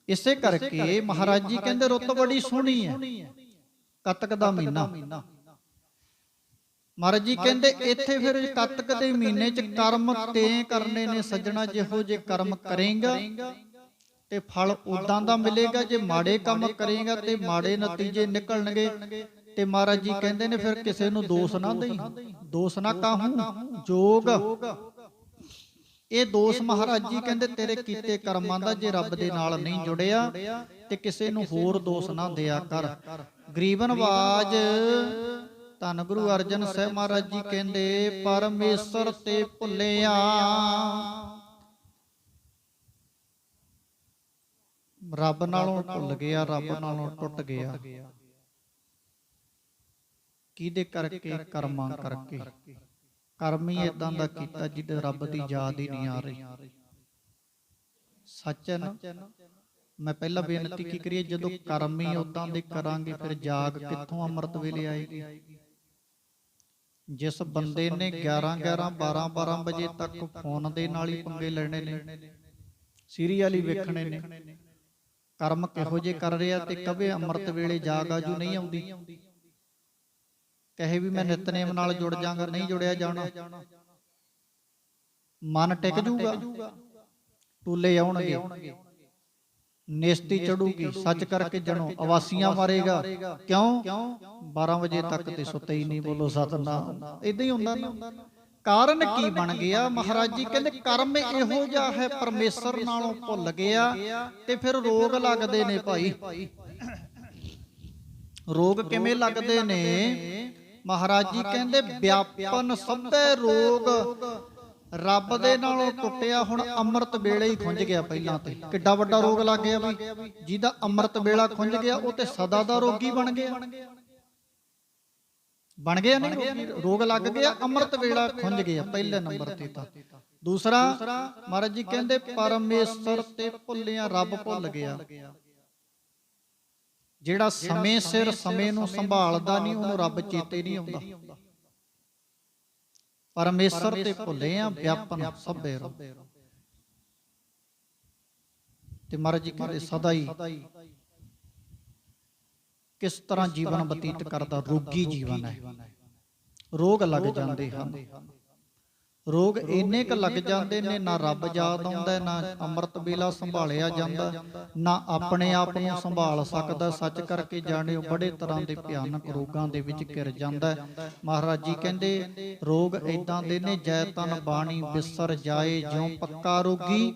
Speaker 1: ਇਸੇ ਕਰਕੇ ਮਹਾਰਾਜ ਜੀ ਕਹਿੰਦੇ ਰੁੱਤ ਬੜੀ ਸੋਹਣੀ ਹੈ। ਕੱਤਕ ਦਾ ਮਹੀਨਾ। ਮਹਾਰਾਜ ਜੀ ਕਹਿੰਦੇ ਇੱਥੇ ਫਿਰ ਕੱਤਕ ਦੇ ਮਹੀਨੇ 'ਚ ਕਰਮ ਤੇ ਕਰਨੇ ਨੇ ਸੱਜਣਾ ਜਿਹੋ ਜੇ ਕਰਮ ਕਰੇਗਾ। ਤੇ ਫਲ ਉਦਾਂ ਦਾ ਮਿਲੇਗਾ, ਜੇ ਮਾੜੇ ਕੰਮ ਕਰੇਗਾ ਤੇ ਮਾੜੇ ਨਤੀਜੇ ਨਿਕਲਣਗੇ। ਤੇ ਮਹਾਰਾਜ ਜੀ ਕਹਿੰਦੇ ਨੇ ਫਿਰ ਕਿਸੇ ਨੂੰ ਦੋਸ਼ ਨਾ ਦੇਈ। ਦੋਸ਼ ਨਾ ਕਾਹੂ ਜੋਗ। ਇਹ ਦੋਸ਼ ਮਹਾਰਾਜ ਜੀ ਕਹਿੰਦੇ ਤੇਰੇ ਕੀਤੇ ਕਰਮਾਂ ਦਾ ਜੇ ਰੱਬ ਦੇ ਨਾਲ ਨਹੀਂ ਜੁੜਿਆ, ਤੇ ਕਿਸੇ ਨੂੰ ਹੋਰ ਦੋਸ਼ ਨਾ ਦਿਆ ਕਰ। ਗਰੀਬਨ ਆਵਾਜ਼ ਧੰਨ ਗੁਰੂ ਅਰਜਨ ਸਾਹਿਬ ਮਹਾਰਾਜ ਜੀ ਕਹਿੰਦੇ, ਪਰਮੇਸ਼ਰ ਤੇ ਭੁੱਲਿਆ ਰੱਬ ਨਾਲੋਂ ਭੁੱਲ ਗਿਆ ਰੱਬ ਨਾਲੋਂ ਟੁੱਟ ਗਿਆ। ਕਿਹਦੇ ਕਰਕੇ? ਕਰਮਾਂ ਕਰਕੇ। ਕਰਮ ਹੀ ਇਦਾਂ ਦਾ ਕੀਤਾ ਜਿਹਦੇ ਰੱਬ ਦੀ ਯਾਦ ਹੀ ਨਹੀਂ ਆ ਰਹੀ। ਸੱਚ ਹੈ ਨਾ ਮੈਂ ਪਹਿਲਾਂ ਬੇਨਤੀ ਕੀ ਕਰੀਏ ਜਦੋਂ ਕਰਮ ਹੀ ਉਦਾਂ ਦੇ ਕਰਾਂਗੇ ਫਿਰ ਜਾਗ ਕਿੱਥੋਂ ਅੰਮ੍ਰਿਤ ਵੇਲੇ ਆਏਗੀ? ਜਿਸ ਬੰਦੇ ਨੇ 11 11 12 12 ਵਜੇ ਤੱਕ ਫੋਨ ਦੇ ਨਾਲ ਹੀ ਪੰਗੇ ਲੈਣੇ ਨੇ। ਸੀਰੀਅਲ ਹੀ ਵੇਖਣੇ ਨੇ। ਕਰਮ ਕਿਹੋ ਜੇ ਕਰ ਰਿਹਾ ਤੇ ਕਵੇ ਅੰਮ੍ਰਿਤ ਵੇਲੇ ਜਾਗ ਆਜੂ ਨਹੀਂ ਆਉਂਦੀ। ਕਹੇ ਵੀ ਮੈਂ ਨਿਤਨੇਮ ਨਾਲ ਜੁੜ ਜਾਗਾ ਨਹੀਂ ਜੁੜਿਆ ਜਾਣਾ। ਮਨ ਟਿਕ ਜੂਗਾ ਟੂਲੇ ਆਉਣਗੇ। ਨੇਸਤੀ ਚੜੂਗੀ ਸੱਚ ਕਰਕੇ ਜਣੋ ਅਵਾਸੀਆਂ ਮਾਰੇਗਾ। ਕਿਉਂ? 12 ਵਜੇ ਤੱਕ ਤੇ ਸੁੱਤੇ ਹੀ ਨਹੀਂ ਬੋਲੋ ਸਤਨਾਮ। ਇਦਾਂ ਹੀ ਹੁੰਦਾ ਨਾ। ਕਾਰਨ ਕੀ ਬਣ ਗਿਆ? ਮਹਾਰਾਜ ਜੀ ਕਹਿੰਦੇ ਕਰਮ ਇਹੋ ਜਿਹਾ ਹੈ ਪਰਮੇਸ਼ਰ ਨਾਲੋਂ ਭੁੱਲ ਗਿਆ ਤੇ ਫਿਰ ਰੋਗ ਲੱਗਦੇ ਨੇ ਭਾਈ। ਰੋਗ ਕਿਵੇਂ ਲੱਗਦੇ ਨੇ? ਮਹਾਰਾਜ ਜੀ ਕਹਿੰਦੇ ਵਿਆਪਨ ਸਭੇ ਰੋਗ ਰੱਬ ਦੇ ਨਾਲੋਂ ਟੁੱਟਿਆ ਹੁਣ ਅੰਮ੍ਰਿਤ ਵੇਲੇ ਹੀ ਖੁੰਝ ਗਿਆ ਪਹਿਲਾਂ ਤੇ। ਕਿੱਡਾ ਵੱਡਾ ਰੋਗ ਲੱਗ ਗਿਆ ਵੀ ਜਿਹਦਾ ਅੰਮ੍ਰਿਤ ਵੇਲਾ ਖੁੰਝ ਗਿਆ ਉਹ ਤੇ ਸਦਾ ਦਾ ਰੋਗੀ ਬਣ ਗਿਆ। ਬਣ ਗਿਆ ਨਹੀਂ ਰੋਗੀ ਰੋਗ ਲੱਗ ਗਿਆ, ਅੰਮ੍ਰਿਤ ਵੇਲਾ ਖੁੰਝ ਗਿਆ, ਪਹਿਲੇ ਨੰਬਰ ਤੇ ਤਾਂ। ਦੂਸਰਾ, ਮਹਾਰਾਜ ਜੀ ਕਹਿੰਦੇ ਪਰਮੇਸ਼ਰ ਤੇ ਭੁੱਲਿਆ ਰੱਬ ਭੁੱਲ ਗਿਆ। ਜਿਹੜਾ ਸਮੇਂ ਸਿਰ ਸਮੇਂ ਨੂੰ ਸੰਭਾਲਦਾ ਨਹੀਂ, ਉਹਨੂੰ ਰੱਬ ਚੇਤੇ ਨਹੀਂ ਆਉਂਦਾ। ਪਰਮੇਸ਼ਰ ਤੇ ਭੁੱਲੇ ਆ ਵਿਆਪਨ ਸਭੇ ਰੋ। ਤੇ ਮਹਾਰਾਜ ਜੀ ਕਹਿੰਦੇ, ਸਦਾ ਹੀ ਕਿਸ ਤਰ੍ਹਾਂ ਜੀਵਨ ਬਤੀਤ ਕਰਦਾ ਰੋਗੀ ਜੀਵਨ ਹੈ। ਰੋਗ ਲੱਗ ਜਾਂਦੇ ਹਨ। ਰੋਗ ਇੰਨੇ ਕ ਲੱਗ ਜਾਂਦੇ ਨੇ ਨਾ ਰੱਬ ਯਾਦ ਆਉਂਦਾ ਨਾ ਅੰਮ੍ਰਿਤ ਵੇਲਾ ਸੰਭਾਲਿਆ ਜਾਂਦਾ ਨਾ ਆਪਣੇ ਆਪ ਨੂੰ ਸੰਭਾਲ ਸਕਦਾ ਸੱਚ ਕਰਕੇ ਜਾਣਿਓ ਬੜੇ ਤਰ੍ਹਾਂ ਦੇ ਭਿਆਨਕ ਰੋਗਾਂ ਦੇ ਵਿੱਚ ਘਿਰ ਜਾਂਦਾ ਮਹਾਰਾਜ ਜੀ ਕਹਿੰਦੇ ਰੋਗ ਇਦਾਂ ਦੇ ਨੇ ਜੈ ਤਨ ਬਾਣੀ ਬਿਸਰ ਜਾਏ ਜਿਉ ਪੱਕਾ ਰੋਗੀ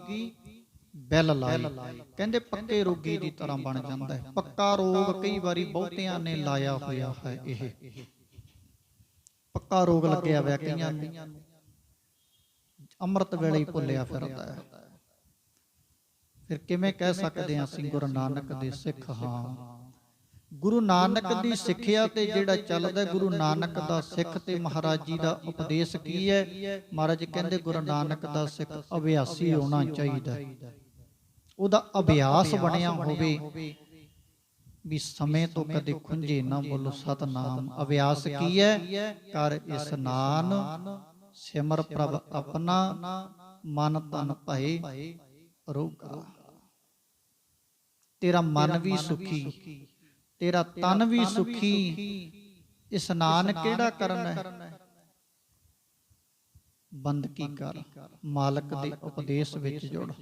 Speaker 1: ਬੈਲ ਲਾਏ ਕਹਿੰਦੇ ਪੱਕੇ ਰੋਗੀ ਦੀ ਤਰ੍ਹਾਂ ਬਣ ਜਾਂਦਾ ਹੈ। ਪੱਕਾ ਰੋਗ ਕਈ ਵਾਰੀ ਬਹੁਤਿਆਂ ਨੇ ਲਾਇਆ ਹੋਇਆ ਹੈ ਇਹ। ਪੱਕਾ ਰੋਗ ਲੱਗਿਆ ਹੋਇਆ ਕਈਆਂ ਨੂੰ। ਅੰਮ੍ਰਿਤ ਵੇਲੇ ਹੀ ਭੁੱਲਿਆ ਫਿਰਦਾ ਹੈ। ਫਿਰ ਕਿਵੇਂ ਕਹਿ ਸਕਦੇ ਹਾਂ ਅਸੀਂ ਗੁਰੂ ਨਾਨਕ ਦੇ ਸਿੱਖ ਹਾਂ। ਗੁਰੂ ਨਾਨਕ ਦੀ ਸਿੱਖਿਆ ਤੇ ਜਿਹੜਾ ਚੱਲਦਾ ਗੁਰੂ ਨਾਨਕ ਦਾ ਸਿੱਖ ਤੇ ਮਹਾਰਾਜ ਜੀ ਦਾ ਉਪਦੇਸ਼ ਕੀ ਹੈ? ਮਹਾਰਾਜ ਕਹਿੰਦੇ ਗੁਰੂ ਨਾਨਕ ਦਾ ਸਿੱਖ ਅਭਿਆਸੀ ਹੋਣਾ ਚਾਹੀਦਾ ਉਹਦਾ ਅਭਿਆਸ ਬਣਿਆ ਹੋਵੇ ਵੀ ਸਮੇਂ ਤੋਂ ਕਦੇ ਖੁੰਝੇ ਨਾ ਬੋਲੋ ਸਤਨਾਮ ਅਭਿਆਸ ਕੀ ਹੈ? ਕਰ ਇਸਨਾਨ ਸਿਮਰ ਪ੍ਰਭ ਆਪਣਾ ਮਨ ਤਨ ਭਏ ਰੋਗਾ। ਤੇਰਾ ਮਨ ਵੀ ਸੁਖੀ ਤੇਰਾ ਤਨ ਵੀ ਸੁਖੀ। ਇਸਨਾਨ ਕਿਹੜਾ ਕਰਨਾ ਹੈ? ਬੰਦਗੀ ਕਰ ਮਾਲਕ ਦੇ ਉਪਦੇਸ਼ ਵਿੱਚ ਜੁੜ।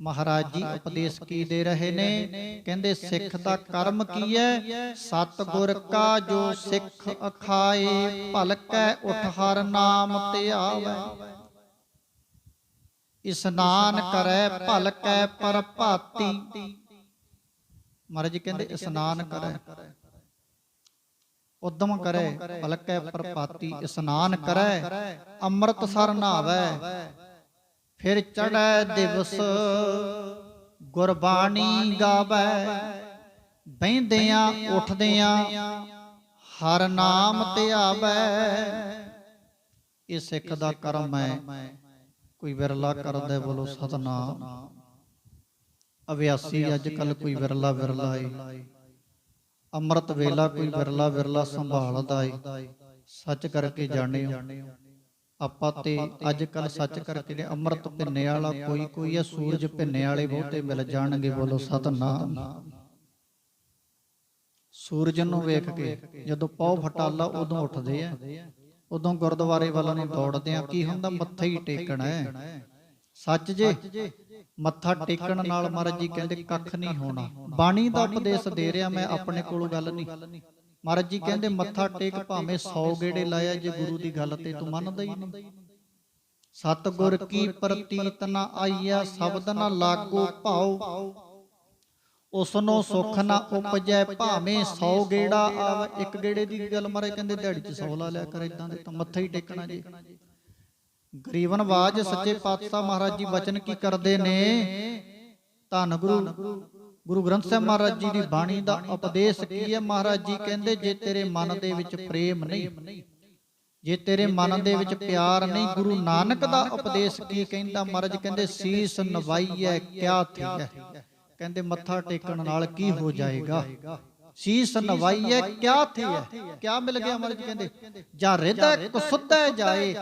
Speaker 1: ਮਹਾਰਾਜ ਜੀ ਉਪਦੇਸ਼ ਕੀ ਦੇ ਰਹੇ ਨੇ? ਕਹਿੰਦੇ, ਸਿੱਖ ਦਾ ਕਰਮ ਕੀ ਹੈ? ਸਤ ਕਾ ਜੋ ਸਿੱਖ ਅਖਾਏ, ਭਲਕੈ ਉਠ ਹਰ ਨਾਮ ਤੇ ਆਵੇ। ਇਸਨਾਨ ਕਰੈ, ਭਲਕੈ ਪਰਭਾਤੀ। ਮਹਾਰਾਜ ਜੀ ਕਹਿੰਦੇ ਇਸਨਾਨ ਕਰੈ। ਉਦਮ ਕਰੈ, ਭਲਕੈ ਪਰਪਾਤੀ ਇਸਨਾਨ ਕਰੈ, ਅੰਮ੍ਰਿਤਸਰ ਨਾਵੈ। ਫਿਰ ਚੜੈ ਦਿਵਸ, ਗੁਰਬਾਣੀ ਗਾਵੈ। ਬੈੰਦਿਆਂ ਉੱਠਦਿਆਂ ਹਰ ਨਾਮ ਧਿਆਵੈ ਇਹ ਸਿੱਖ ਦਾ ਕਰਮ ਹੈ, ਕੋਈ ਵਿਰਲਾ ਕਰਦਾ ਬੋਲੋ ਸਤਨਾਮ। ਅਭਿਆਸੀ ਅੱਜ ਕੱਲ ਕੋਈ ਵਿਰਲਾ ਵਿਰਲਾ ਏ। ਅੰਮ੍ਰਿਤ ਵੇਲਾ ਕੋਈ ਵਿਰਲਾ ਵਿਰਲਾ ਸੰਭਾਲਦਾ ਏ। ਸੱਚ ਕਰਕੇ ਜਾਣਿਓ। ਆਪਾਂ ਤੇ ਅੱਜ ਕੱਲ ਸੱਚ ਕਰਕੇ ਨੇ, ਅੰਮ੍ਰਿਤ ਭਿੰਨੇ ਵਾਲਾ ਕੋਈ ਕੋਈ ਆ, ਸੂਰਜ ਭਿੰਨੇ ਵਾਲੇ ਬਹੁਤੇ ਮਿਲ ਜਾਣਗੇ, ਬੋਲੋ ਸਤਨਾਮ। ਸੂਰਜ ਨੂੰ ਵੇਖ ਕੇ ਜਦੋਂ ਪੌ ਫਟਾਲਾ ਉਦੋਂ ਉੱਠਦੇ ਆ, ਉਦੋਂ ਗੁਰਦੁਆਰੇ ਵੱਲ ਨੂੰ ਦੌੜਦੇ ਆ, ਕੀ ਹੁੰਦਾ ਮੱਥਾ ਹੀ ਟੇਕਣਾ ਹੈ। ਸੱਚ ਜੇ ਮੱਥਾ ਟੇਕਣ ਨਾਲ ਮਹਾਰਾਜ ਜੀ ਕਹਿੰਦੇ ਕੱਖ ਨਹੀਂ ਹੋਣਾ। ਬਾਣੀ ਦਾ ਉਪਦੇਸ਼ ਦੇ ਰਿਹਾ, ਮੈਂ ਆਪਣੇ ਕੋਲੋਂ ਗੱਲ ਨਹੀਂ। ਮਹਾਰਾਜ ਜੀ ਕਹਿੰਦੇ ਮੱਥਾ ਟੇਕ ਭਾਵੇਂ 100 ਗੇੜੇ ਲਾਇਆ ਜੇ ਗੁਰੂ ਦੀ ਗੱਲ ਤੇ ਤੂੰ ਮੰਨਦਾ ਹੀ ਨਹੀਂ। ਸਤਗੁਰ ਕੀ ਪ੍ਰਤੀਤ ਨਾ ਆਈਆ ਸ਼ਬਦ ਨਾ ਲਾਗੋ ਭਾਉ ਉਸਨੋਂ ਸੁਖ ਨਾ ਉਪਜੈ ਭਾਵੇਂ 100 ਗੇੜਾ ਆਵੇ ਇੱਕ ਗੇੜੇ ਦੀ ਗੱਲ ਮਾਰੇ ਕਹਿੰਦੇ ਦਿਹਾੜੀ 'ਚ 100 ਲਾ ਲਿਆ ਕਰ ਇਦਾਂ ਦੇ ਤਾਂ ਮੱਥਾ ਹੀ ਟੇਕਣਾ ਜੀ। ਗਰੀਬਨ ਬਾਜ ਸੱਚੇ ਪਾਤਸ਼ਾਹ ਮਹਾਰਾਜ ਜੀ ਬਚਨ ਕੀ ਕਰਦੇ ਨੇ? ਧੰਨ ਗੁਰੂ। ਗੁਰੂ ਗ੍ਰੰਥ ਸਾਹਿਬ ਮਹਾਰਾਜ ਜੀ ਦੀ ਬਾਣੀ ਦਾ ਉਪਦੇਸ਼ ਕੀ ਹੈ? ਮਹਾਰਾਜ ਜੀ ਕਹਿੰਦੇ ਜੇ ਤੇਰੇ ਮਨ ਦੇ ਵਿੱਚ ਪ੍ਰੇਮ ਨਹੀਂ ਜੇ ਤੇਰੇ ਮਨ ਦੇ ਵਿੱਚ ਪਿਆਰ ਨਹੀਂ ਗੁਰੂ ਨਾਨਕ ਦਾ ਉਪਦੇਸ਼ ਕੀ ਕਹਿੰਦਾ ਮਹਾਰਾਜ ਕਹਿੰਦੇ ਸੀਸ ਨਵਾਈਐ ਕਿਆ ਥੀਐ ਕਹਿੰਦੇ ਮੱਥਾ ਟੇਕਣ ਨਾਲ ਕੀ ਹੋ ਜਾਏਗਾ? ਸੀਸ ਨਵਾਈਐ ਕਿਆ ਥੀਐ ਕਿਆ ਮਿਲ ਗਿਆ ਮਹਾਰਾਜ ਕਹਿੰਦੇ? ਜਾਂ ਹਿਰਦੈ ਕੁਸੁੱਧੈ ਜਾਏ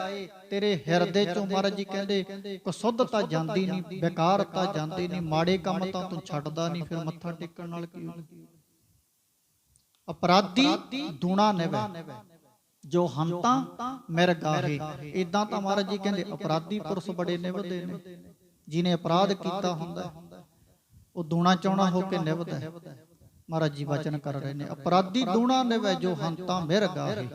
Speaker 1: ਤੇਰੇ ਹਿਰਦੇ ਚੋਂ ਮਹਾਰਾਜ ਜੀ ਕਹਿੰਦੇ ਕੁਸੁੱਧ ਤਾਂ ਜਾਂਦੀ ਨਹੀਂ ਬੇਕਾਰ ਤਾਂ ਜਾਂਦੀ ਨਹੀਂ ਮਾੜੇ ਕੰਮ ਤਾਂ ਤੂੰ ਛੱਡਦਾ ਨਹੀਂ ਫਿਰ ਮੱਥਾ ਟੇਕਣ ਨਾਲ ਕੀ ਅਪਰਾਧੀ ਦੂਣਾ ਨਿਵੈ ਜੋ ਹੰਤਾ ਮਿਰ ਗਾਹੇ। ਇਦਾਂ ਤਾਂ ਮਹਾਰਾਜ ਜੀ ਕਹਿੰਦੇ ਅਪਰਾਧੀ ਪੁਰਸ਼ ਬੜੇ ਨਿਵਦੇ ਨੇ। ਜਿਨੇ ਅਪਰਾਧ ਕੀਤਾ ਹੁੰਦਾ ਉਹ ਦੂਣਾ ਚਾਉਣਾ ਹੋ ਕੇ ਨਿਵਦਾ ਹੈ। ਮਹਾਰਾਜ ਜੀ ਵਚਨ ਕਰ ਰਹੇ ਨੇ ਅਪਰਾਧੀ ਦੂਣਾ ਨਿਵੈ ਜੋ ਹੰਤਾ ਮਿਰ ਗਾਹੇ।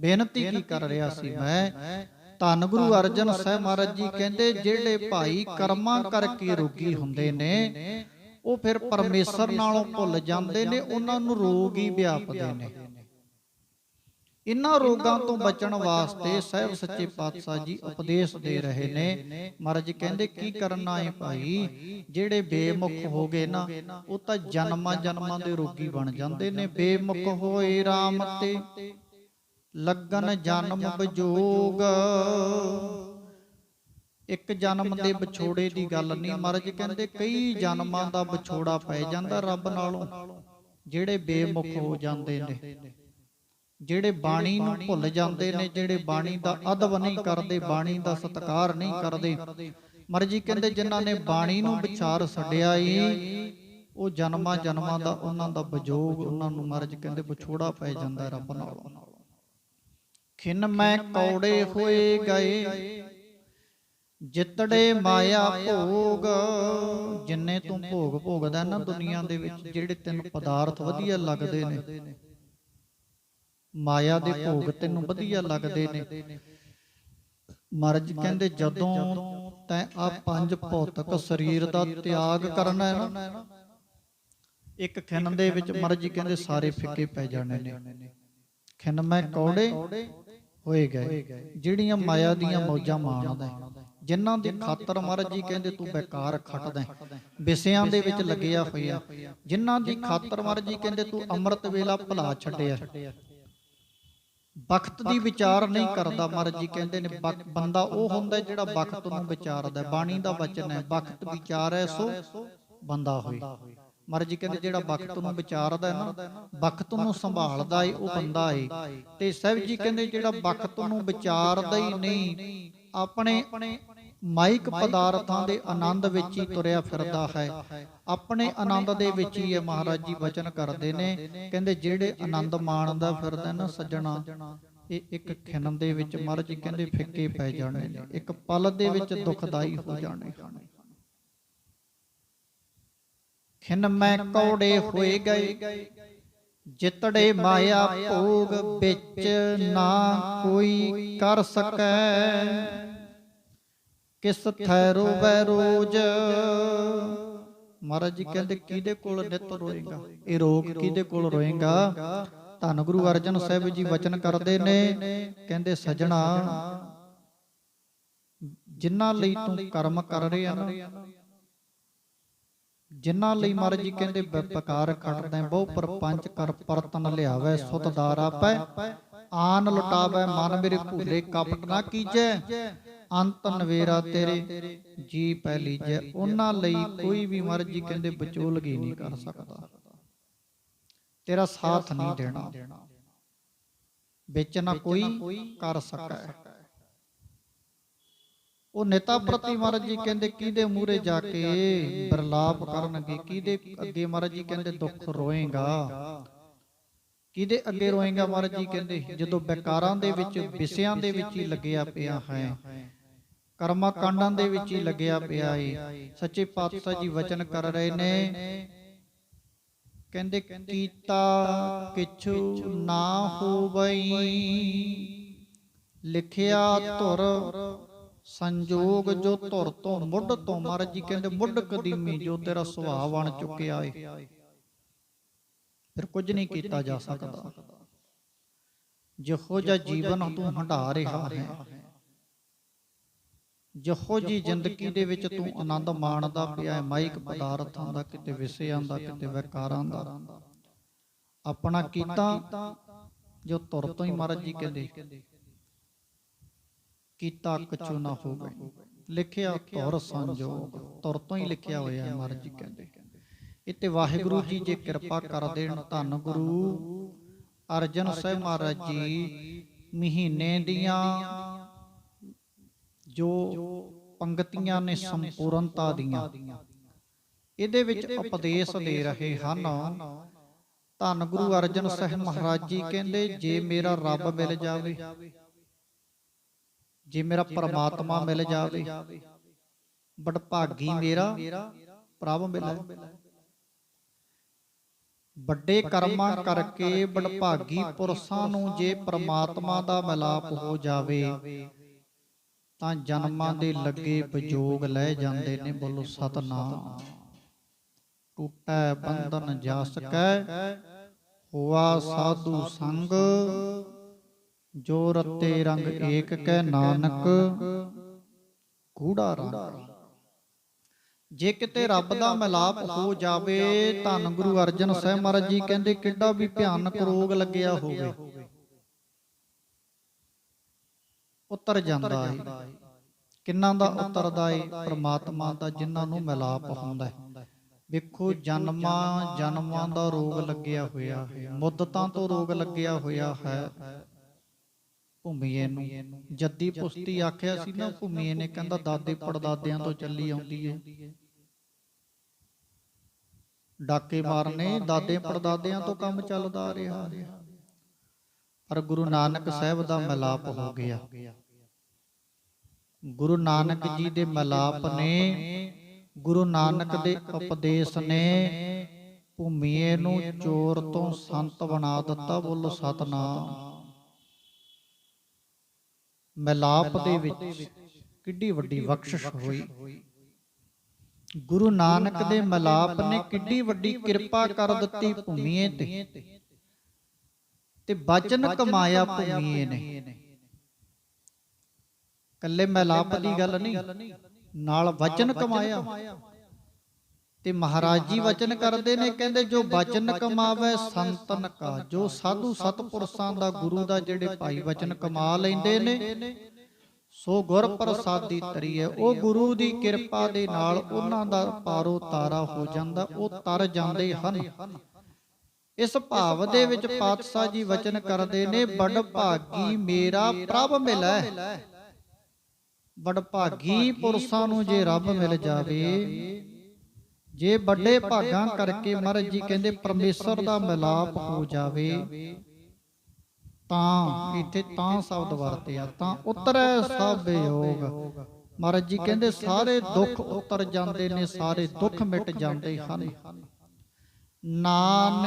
Speaker 1: ਬੇਨਤੀ ਕੀ ਕਰ ਰਿਹਾ ਸੀ ਮੈਂ? ਧੰਨ ਗੁਰੂ ਅਰਜਨ ਸਾਹਿਬ ਮਹਾਰਾਜ ਜੀ ਕਹਿੰਦੇ ਜਿਹੜੇ ਭਾਈ ਕਰਮਾਂ ਕਰਕੇ ਰੋਗੀ ਹੁੰਦੇ ਨੇ ਉਹ ਫਿਰ ਪਰਮੇਸ਼ਰ ਨਾਲੋਂ ਭੁੱਲ ਜਾਂਦੇ ਨੇ ਉਹਨਾਂ ਨੂੰ ਰੋਗ ਹੀ ਵਿਆਪਦੇ ਨੇ। ਇਨ੍ਹਾਂ ਰੋਗਾਂ ਤੋਂ ਬਚਣ ਵਾਸਤੇ ਸਹਿਬ ਸੱਚੇ ਪਾਤਸ਼ਾਹ ਜੀ ਉਪਦੇਸ਼ ਦੇ ਰਹੇ ਨੇ। ਮਹਾਰਾਜ ਕਹਿੰਦੇ ਕੀ ਕਰਨਾ ਹੈ ਭਾਈ? ਜਿਹੜੇ ਬੇਮੁਖ ਹੋ ਗਏ ਨਾ ਉਹ ਤਾਂ ਜਨਮਾਂ ਜਨਮਾਂ ਦੇ ਰੋਗੀ ਬਣ ਜਾਂਦੇ ਨੇ। ਬੇਮੁਖ ਹੋਏ RAM ਤੇ ਲੱਗਨ ਜਨਮ ਵਿਜੋਗ ਇੱਕ ਜਨਮ ਦੇ ਵਿਛੋੜੇ ਦੀ ਗੱਲ ਨਹੀਂ। ਮਹਾਰਾਜ ਕਹਿੰਦੇ ਕਈ ਜਨਮਾਂ ਦਾ ਵਿਛੋੜਾ ਪੈ ਜਾਂਦਾ ਰੱਬ ਨਾਲੋਂ। ਜਿਹੜੇ ਬੇਮੁਖ ਹੋ ਜਾਂਦੇ ਨੇ। ਜਿਹੜੇ ਬਾਣੀ ਨੂੰ ਭੁੱਲ ਜਾਂਦੇ ਨੇ ਜਿਹੜੇ ਬਾਣੀ ਦਾ ਅਦਬ ਨਹੀਂ ਕਰਦੇ ਬਾਣੀ ਦਾ ਸਤਿਕਾਰ ਨਹੀਂ ਕਰਦੇ। ਮਰਜ਼ੀ ਕਹਿੰਦੇ ਜਿਨ੍ਹਾਂ ਨੇ ਬਾਣੀ ਨੂੰ ਵਿਚਾਰ ਛੱਡਿਆ ਈ ਉਹ ਜਨਮਾਂ ਜਨਮਾਂ ਦਾ ਉਹਨਾਂ ਦਾ ਵਿਜੋਗ ਉਹਨਾਂ ਨੂੰ ਮਰਜ ਕਹਿੰਦੇ ਵਿਛੋੜਾ ਪੈ ਜਾਂਦਾ ਰੱਬ ਨਾਲੋਂ। ਖਿੰਨ ਮੈਂ ਕੌੜੇ ਹੋਏ ਗਏ। ਜਿੱਤੜੇ ਮਾਇਆ ਭੋਗ ਜਿੰਨੇ ਤੂੰ ਭੋਗ ਭੋਗਦਾ ਨਾ ਦੁਨੀਆ ਦੇ ਵਿੱਚ ਜਿਹੜੇ ਤੈਨੂੰ ਪਦਾਰਥ ਵਧੀਆ ਲੱਗਦੇ ਨੇ। ਮਾਇਆ ਦੇ ਭੋਗ ਤੈਨੂੰ ਵਧੀਆ ਲੱਗਦੇ ਨੇ। ਮਰਜ ਕਹਿੰਦੇ ਜਦੋਂ ਤੈਂ ਆ ਪੰਜ ਭੌਤਿਕ ਸਰੀਰ ਦਾ ਤਿਆਗ ਕਰਨਾ ਹੈ ਨਾ। ਇੱਕ ਖਿੰਨ ਦੇ ਵਿੱਚ ਮਰਜ ਕਹਿੰਦੇ ਸਾਰੇ ਫਿੱਕੇ ਪੈ ਜਾਣੇ ਨੇ। ਖਿੰਨ ਮੈਂ ਕੌੜੇ ਹੋਏ ਗਏ। ਜਿਹੜੀਆਂ ਮਾਇਆ ਦੀਆਂ ਮੌਜਾਂ ਮਾਣਦਾ ਜਿਨ੍ਹਾਂ ਦੀ ਖਾਤਰ ਮਹਾਰਾਜ ਜੀ ਕਹਿੰਦੇ ਤੂੰ ਬੇਕਾਰ ਖੱਟਦਾ ਵਿਸਿਆਂ ਦੇ ਵਿੱਚ ਲੱਗਿਆ ਹੋਇਆ। ਜਿਨ੍ਹਾਂ ਦੀ ਖਾਤਰ ਮਹਾਰਾਜ ਜੀ ਕਹਿੰਦੇ ਤੂੰ ਅੰਮ੍ਰਿਤ ਵੇਲਾ ਭੁਲਾ ਛੱਡਿਆ। ਵਕਤ ਦੀ ਵਿਚਾਰ ਨਹੀਂ ਕਰਦਾ ਮਹਾਰਾਜ ਜੀ ਕਹਿੰਦੇ ਨੇ ਬੰਦਾ ਉਹ ਹੁੰਦਾ ਜਿਹੜਾ ਵਕਤ ਨੂੰ ਵਿਚਾਰਦਾ ਹੈ। ਬਾਣੀ ਦਾ ਵਚਨ ਹੈ ਵਕਤ ਵਿਚਾਰੈ ਸੋ ਬੰਦਾ ਹੋਏ। ਮਹਾਰਾਜ ਜੀ ਕਹਿੰਦੇ ਜਿਹੜਾ ਵਕਤ ਨੂੰ ਵਿਚਾਰਦਾ ਹੈ ਨਾ ਵਕਤ ਨੂੰ ਸੰਭਾਲਦਾ ਏ ਉਹ ਬੰਦਾ ਏ। ਤੇ ਸਾਹਿਬ ਜੀ ਕਹਿੰਦੇ ਜਿਹੜਾ ਵਕਤ ਨੂੰ ਵਿਚਾਰਦਾ ਹੀ ਨਹੀਂ ਆਪਣੇ ਮਾਇਕ ਪਦਾਰਥਾਂ ਦੇ ਆਨੰਦ ਵਿੱਚ ਹੀ ਤੁਰਿਆ ਫਿਰਦਾ ਹੈ। ਆਪਣੇ ਆਨੰਦ ਦੇ ਵਿੱਚ ਹੀ ਇਹ ਮਹਾਰਾਜ ਜੀ ਵਚਨ ਕਰਦੇ ਨੇ ਕਹਿੰਦੇ ਜਿਹੜੇ ਆਨੰਦ ਮਾਣਦਾ ਫਿਰਦਾ ਨਾ ਸੱਜਣਾ ਇਹ ਇੱਕ ਖਿੰਨ ਦੇ ਵਿੱਚ ਮਹਾਰਾਜ ਜੀ ਕਹਿੰਦੇ ਫਿੱਕੇ ਪੈ ਜਾਣੇ ਨੇ ਇੱਕ ਪਲ ਦੇ ਵਿੱਚ ਦੁਖਦਾਈ ਹੋ ਜਾਣੇ। ਖਿੰਨ ਮੈਂ ਕੌੜੇ ਹੋਏ ਗਏ ਜਿਤੜੇ ਮਾਇਆ ਭੋਗ ਵਿੱਚ ਨਾ ਕੋਈ ਕਰ ਸਕੈ। ਕਿਸ ਥੈ ਰੋਵੈ ਰੋਜ। ਮਹਾਰਾਜ ਜੀ ਕਹਿੰਦੇ ਕਿਹਦੇ ਕੋਲ ਨਿਤ ਰੋਏਗਾ? ਇਹ ਰੋਗ ਕਿਹਦੇ ਕੋਲ ਰੋਏਗਾ? ਧੰਨ ਗੁਰੂ ਅਰਜਨ ਸਾਹਿਬ ਜੀ ਵਚਨ ਕਰਦੇ ਨੇ ਕਹਿੰਦੇ ਸਜਣਾ। ਜਿਨ੍ਹਾਂ ਲਈ ਤੂੰ ਕਰਮ ਕਰ ਰਿਹਾ ਨਾ ਜਿਨ੍ਹਾਂ ਲਈ ਮਹਾਰਾਜ ਜੀ ਕਹਿੰਦੇ ਬਕਾਰ ਖੜਦਾ ਬਹੁ ਪਰਪੰਚ ਕਰ ਪਰਤਨ ਲਿਆਵੇ ਸੁਤ ਦਾਰ ਆਪੈ ਆਨ ਲੁਟਾਵੇ ਮਨ ਮੇਰੇ ਭੂਲੇ ਕਪਟ ਨਾ ਕੀਜੈ। ਅੰਤ ਨਵੇਰਾ ਤੇਰੇ, ਜੀ ਪੈ ਲੀਜੈ। ਉਹਨਾਂ ਲਈ ਕੋਈ ਵੀ ਮਹਾਰਾਜ ਕਹਿੰਦੇ ਵਿਚੋਲਗੀ ਨਹੀਂ ਕਰ ਸਕਦਾ। ਤੇਰਾ ਸਾਥ ਨਹੀਂ ਦੇਣਾ। ਵਿੱਚ ਨਾ ਕੋਈ ਕਰ ਸਕੈ। ਉਹ ਨੇਤਾ ਪ੍ਰਤੀ ਮਹਾਰਾਜ ਜੀ ਕਹਿੰਦੇ ਕਿਹਦੇ ਮੂਹਰੇ ਜਾ ਕੇ ਬਰਲਾਪ ਕਰਨਗੇ, ਕਿਹਦੇ ਅੱਗੇ ਮਹਾਰਾਜ ਜੀ ਕਹਿੰਦੇ ਦੁੱਖ ਰੋਏਗਾ। ਕਿਹਦੇ ਅੱਗੇ ਰੋਏਗਾ ਮਹਾਰਾਜ ਜੀ ਕਹਿੰਦੇ ਜਦੋਂ ਬੇਕਾਰਾਂ ਦੇ ਵਿੱਚ, ਵਿਸਿਆਂ ਦੇ ਵਿੱਚ ਹੀ ਲੱਗਿਆ ਪਿਆ ਹੈ। ਕਰਮਾ ਕਾਂਡਾਂ ਦੇ ਵਿੱਚ ਹੀ ਲੱਗਿਆ ਪਿਆ ਏ। ਸੱਚੇ ਪਾਤਸ਼ਾਹ ਜੀ ਵਚਨ ਕਰ ਰਹੇ ਨੇ। ਕਹਿੰਦੇ ਕੀਤਾ ਕਿਛੂ ਨਾ ਹੋਵਈ। ਲਿਖਿਆ ਧੁਰ ਸੰਜੋਗ ਜੋ ਧੁਰ ਤੋਂ ਮੁੱਢ ਤੋਂ ਮਹਾਰਾਜ ਜੀ। ਕਹਿੰਦੇ ਮੁੱਢ ਕਦੀਮੀ ਜੋ ਤੇਰਾ ਸੁਭਾਅ ਬਣ ਚੁੱਕਿਆ ਏ। ਫਿਰ ਕੁਝ ਨਹੀਂ ਕੀਤਾ ਜਾ ਸਕਦਾ। ਜਿਹੋ ਜਿਹਾ ਜੀਵਨ ਤੂੰ ਹੰਢਾ ਰਿਹਾ ਹੈ। ਜਿਹੋ ਜੀ ਜ਼ਿੰਦਗੀ ਦੇ ਵਿੱਚ ਤੂੰ ਆਨੰਦ ਮਾਣਦਾ ਪਿਆ ਹੈ ਮਾਇਕ ਪਦਾਰਥਾਂ ਦਾ ਕਿਤੇ ਵਿਸਿਆਂ ਦਾ ਕਿਤੇ ਵਿਕਾਰਾਂ ਦਾ। ਆਪਣਾ ਕੀਤਾ ਜੋ ਤੁਰ ਤੋਂ ਹੀ ਮਹਾਰਾਜ ਜੀ ਕਹਿੰਦੇ ਕੀਤਾ ਕਛੂ ਨਾ ਹੋਵੇ। ਲਿਖਿਆ ਤੁਰ ਸੰਜੋਗ ਤੁਰ ਤੋਂ ਹੀ ਲਿਖਿਆ ਹੋਇਆ ਹੈ ਮਹਾਰਾਜ ਜੀ ਕਹਿੰਦੇ। ਇਤੇ ਵਾਹਿਗੁਰੂ ਜੀ ਜੇ ਕਿਰਪਾ ਕਰ ਦੇਣ ਧੰਨ ਗੁਰੂ। ਅਰਜਨ ਸਾਹਿਬ ਮਹਾਰਾਜ ਜੀ ਮਹੀਨੇ ਦੀਆਂ ਜੋ ਪੰਕਤੀਆਂ ਨੇ ਸੰਪੂਰਨਤਾ ਦੀਆਂ। ਇਹਦੇ ਵਿੱਚ ਉਪਦੇਸ਼ ਦੇ ਰਹੇ ਹਨ। ਧੰਨ ਗੁਰੂ ਅਰਜਨ ਸਾਹਿਬ ਮਹਾਰਾਜ ਜੀ ਕਹਿੰਦੇ, ਜੇ ਮੇਰਾ ਰੱਬ ਮਿਲ ਜਾਵੇ, ਜੇ ਮੇਰਾ ਪਰਮਾਤਮਾ ਮਿਲ ਜਾਵੇ ਬੜ ਭਾਗੀ ਮੇਰਾ ਪ੍ਰਭ ਮਿਲੇ। ਵੱਡੇ ਕਰਮਾਂ ਕਰਕੇ ਬੜਭਾਗੀ ਪੁਰਸ਼ਾਂ ਨੂੰ ਜੇ ਪ੍ਰਮਾਤਮਾ ਦਾ ਮਿਲਾਪ ਹੋ ਜਾਵੇ ਤਾਂ ਜਨਮਾਂ ਦੇ ਲੱਗੇ ਵਿਜੋਗ ਲੈ ਜਾਂਦੇ ਨੇ ਬੋਲੋ ਸਤਨਾਮ। ਟੁੱਟੈ ਬੰਧਨ ਜਸ ਕੈ ਹੋਆ ਸਾਧੂ ਸੰਗ ਜੋ ਰਤੇ ਰੰਗ ਏਕ ਕੈ ਨਾਨਕ ਕੂੜਾ ਰੰਗ। ਜੇ ਕਿਤੇ ਰੱਬ ਦਾ ਮਿਲਾਪ ਹੋ ਜਾਵੇ ਧੰਨ ਗੁਰੂ ਅਰਜਨ ਸਾਹਿਬ ਮਹਾਰਾਜ ਜੀ ਕਹਿੰਦੇ ਕਿੱਡਾ ਵੀ ਭਿਆਨਕ ਰੋਗ ਲੱਗਿਆ ਹੋਵੇ। ਉਤਰ ਜਾਂਦਾ ਹੈ ਕਿੰਨਾਂ ਦਾ ਉਤਰਦਾ ਹੈ ਪ੍ਰਮਾਤਮਾ ਦਾ ਜਿਨ੍ਹਾਂ ਨੂੰ ਮਿਲਾਪ ਹੁੰਦਾ ਹੈ ਵੇਖੋ ਜਨਮਾਂ ਜਨਮਾਂ ਦਾ ਰੋਗ ਲੱਗਿਆ ਹੋਇਆ ਹੈ। ਮੁੱਦਤਾਂ ਤੋਂ ਰੋਗ ਲੱਗਿਆ ਹੋਇਆ ਹੈ। ਭੂਮੀਏ ਨੂੰ। ਜੱਦੀ ਪੁਸਤੀ ਆਖਿਆ ਸੀ ਨਾ ਭੂਮੀਏ ਨੇ ਕਹਿੰਦਾ ਦਾਦੇ ਪੜਦਾਦਿਆਂ ਤੋਂ ਚੱਲੀ ਆਉਂਦੀ ਹੈ ਡਾਕੇ ਮਾਰਨੇ ਦਾਦੇ ਪੜਦਾਦਿਆਂ ਤੋਂ ਕੰਮ ਚੱਲਦਾ ਰਿਹਾ। ਪਰ ਗੁਰੂ ਨਾਨਕ ਸਾਹਿਬ ਦਾ ਮਿਲਾਪ ਹੋ ਗਿਆ। ਗੁਰੂ ਨਾਨਕ ਜੀ ਦੇ ਮਿਲਾਪ ਨੇ ਗੁਰੂ ਨਾਨਕ ਦੇ ਉਪਦੇਸ਼ ਨੇ ਭੂਮੀਏ ਨੂੰ ਚੋਰ ਤੋਂ ਸੰਤ ਬਣਾ ਦਿੱਤਾ ਬੋਲੋ ਸਤਨਾਮ। ਮਿਲਾਪ ਦੇ ਵਿੱਚ ਕਿੱਡੀ ਵੱਡੀ ਬਖਸ਼ਿਸ਼ ਹੋਈ। ਗੁਰੂ ਨਾਨਕ ਦੇ ਮਿਲਾਪ ਨੇ ਕਿੱਡੀ ਵੱਡੀ ਕਿਰਪਾ ਕਰ ਦਿੱਤੀ ਭੂਮੀਏ ਤੇ। ਤੇ ਬਚਨ ਕਮਾਇਆ ਭੂਮੀਏ ਨੇ ਕੱਲੇ ਮਿਲਾਪ ਦੀ ਗੱਲ ਨਹੀਂ। ਨਾਲ ਵਚਨ ਕਮਾਇਆ। ਤੇ ਮਹਾਰਾਜ ਜੀ ਵਚਨ ਕਰਦੇ ਨੇ ਕਹਿੰਦੇ ਜੋ ਵਚਨ ਕਮਾਵੇ ਸੰਤਨ ਕਾ ਜੋ ਸਾਧੂ ਸਤਪੁਰਸ਼ਾਂ ਦਾ ਗੁਰੂ ਦਾ ਜਿਹੜੇ ਭਾਈ ਵਚਨ ਕਮਾ ਲੈਂਦੇ ਨੇ ਸੋ ਗੁਰ ਪ੍ਰਸਾਦੀ ਤਰੀਏ ਉਹ ਗੁਰੂ ਦੀ ਕਿਰਪਾ ਦੇ ਨਾਲ ਉਹਨਾਂ ਦਾ ਪਾਰੋ ਤਾਰਾ ਹੋ ਜਾਂਦਾ ਉਹ ਤਰ ਜਾਂਦੇ ਹਨ। ਇਸ ਭਾਵ ਦੇ ਵਿੱਚ ਪਾਤਸ਼ਾਹ ਜੀ ਵਚਨ ਕਰਦੇ ਨੇ ਬੜ ਭਾਗੀ ਮੇਰਾ ਪ੍ਰਭ ਮਿਲੈ। ਬੜ ਭਾਗੀ ਪੁਰਸ਼ਾਂ ਨੂੰ ਜੇ ਰੱਬ ਮਿਲ ਜਾਵੇ, ਜੇ ਵੱਡੇ ਭਾਗਾਂ ਕਰਕੇ ਮਹਾਰਾਜ ਜੀ ਕਹਿੰਦੇ ਪਰਮੇਸ਼ਰ ਦਾ ਮਿਲਾਪ ਹੋ ਜਾਵੇ, ਤਾਂ ਇੱਥੇ ਤਾਂ ਸ਼ਬਦ ਵਰਤਿਆ ਤਾਂ ਉਤਰੈ ਸਭ ਵਿਯੋਗ ਮਹਾਰਾਜ ਜੀ ਕਹਿੰਦੇ, ਸਾਰੇ ਦੁੱਖ ਉਤਰ ਜਾਂਦੇ ਨੇ, ਸਾਰੇ ਦੁੱਖ ਮਿਟ ਜਾਂਦੇ ਹਨ। ਨਾਨਕ